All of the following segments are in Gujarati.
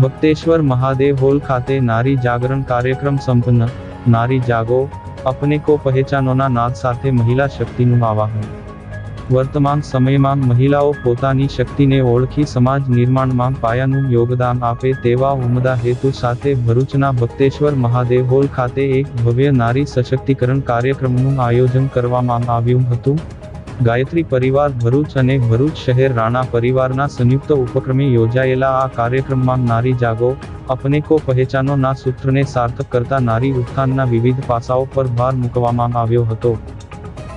ભક્તેશ્વર મહાદેવ હોલ ખાતે નારી જાગરણ કાર્યક્રમ સંપન્ન. નારી જાગો, અપને કો પહેચાનોના નાદ સાથે મહિલા શક્તિનું આવાહન. વર્તમાન સમયમાં મહિલાઓ પોતાની શક્તિને ઓળખી સમાજ નિર્માણમાં પાયાનું યોગદાન આપે તેવા ઉમદા હેતુ સાથે ભરૂચના ભક્તેશ્વર મહાદેવ હોલ ખાતે એક ભવ્ય નારી સશક્તિકરણ કાર્યક્રમનું આયોજન કરવામાં આવ્યું હતું. ગાયત્રી પરિવાર, ભરૂચ અને ભરૂચ શહેર રાણા પરિવારના સંયુક્ત ઉપક્રમે યોજાયેલા આ કાર્યક્રમમાં નારી જાગો, અપને કો પહેચાનોના સૂત્રને સાર્થક કરતા નારી ઉત્થાનના વિવિધ પાસાઓ પર ભાર મૂકવામાં આવ્યો હતો.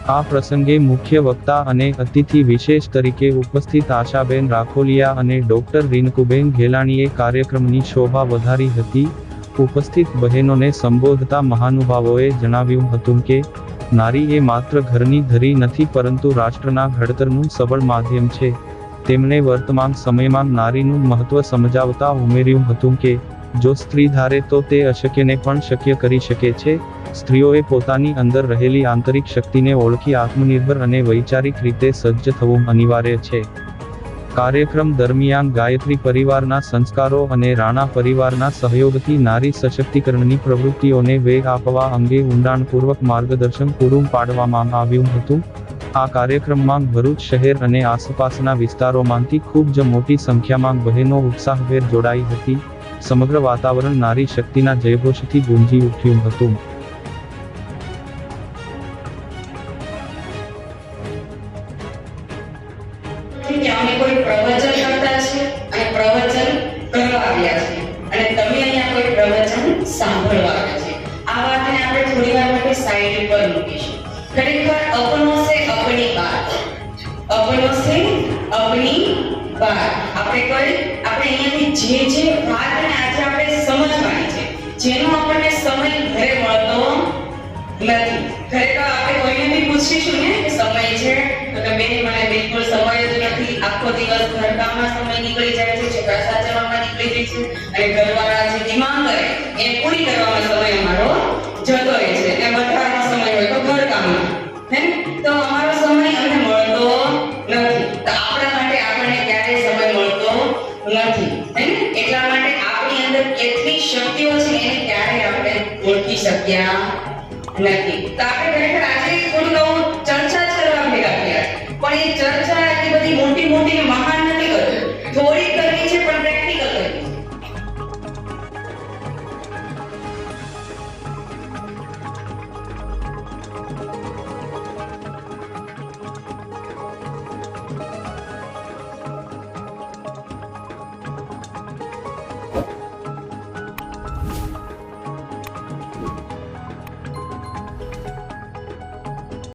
આ પ્રસંગે મુખ્ય વક્તા અને અતિથિ વિશેષ તરીકે ઉપસ્થિત આશાબેન રાખોલિયા અને ડોક્ટર રીનકુબેન ઘેલાણીએ કાર્યક્રમની શોભા વધારી હતી. ઉપસ્થિત બહેનોને સંબોધતા મહાનુભાવોએ જણાવ્યું હતું કે નારી એ માત્ર ઘરની ધરી નથી પરંતુ રાષ્ટ્રના ઘડતરનું સબળ માધ્યમ છે. તેમણે વર્તમાન સમયમાં નારીનું મહત્વ સમજાવતા ઉમેર્યું હતું કે, જો સ્ત્રી ધારે તો તે અશક્યને પણ શક્ય કરી શકે છે. સ્ત્રીઓએ પોતાની અંદર રહેલી આંતરિક શક્તિને ઓળખી આત્મનિર્ભર અને વૈચારિક રીતે સજ્જ થવું અનિવાર્ય છે. કાર્યક્રમ દરમિયાન ગાયત્રી પરિવારના સંસ્કારો અને રાણા પરિવારના સહયોગથી નારી સશક્તિકરણની પ્રવૃત્તિઓને વેગ આપવા અંગે ઊંડાણપૂર્વક માર્ગદર્શન પૂરું પાડવામાં આવ્યું હતું. આ કાર્યક્રમમાં ભરૂચ શહેર અને આસપાસના વિસ્તારોમાંથી ખૂબ જ મોટી સંખ્યામાં બહેનો ઉત્સાહભેર જોડાઈ હતી. સમગ્ર વાતાવરણ નારી શક્તિના જયઘોષથી ગુંજી ઉઠ્યું હતું. કે અમે કોઈ છે અને પ્રવચન છે. છે. આપણે થોડી વાર છે, જેનો આપણને સમય ઘરે મળતો ખરેખર આપણે કોઈને પૂછીશું ને સમય છે? તો કે બેન મને બિલકુલ સમય જ આખો દિવસ ઘરકામમાં સમય નીકળી જાય છે છોકરા સાચવવામાં નીકળી જાય છે. અને ઘરવાળા જે ડિમાન્ડ કરે, એને પૂરી કરવામાં સમય અમારો જતો રહે છે. એટલે બધાનો સમય હોય તો ઘરકામમાં હે? તો અમારો સમય અમને મળતો નથી. તો આપણા માટે આપણને ક્યારે સમય મળતો નથી. હે? એટલા માટે આપણી અંદર કેટલી શક્તિઓ છે, એને ક્યારે આપણે ઓળખી શક્યા નથી. તો આપણે ખરેખર આજે થોડું નવું ચર્ચા કરવા ભેગા થયા. પણ એ ચર્ચા 门店麻烦。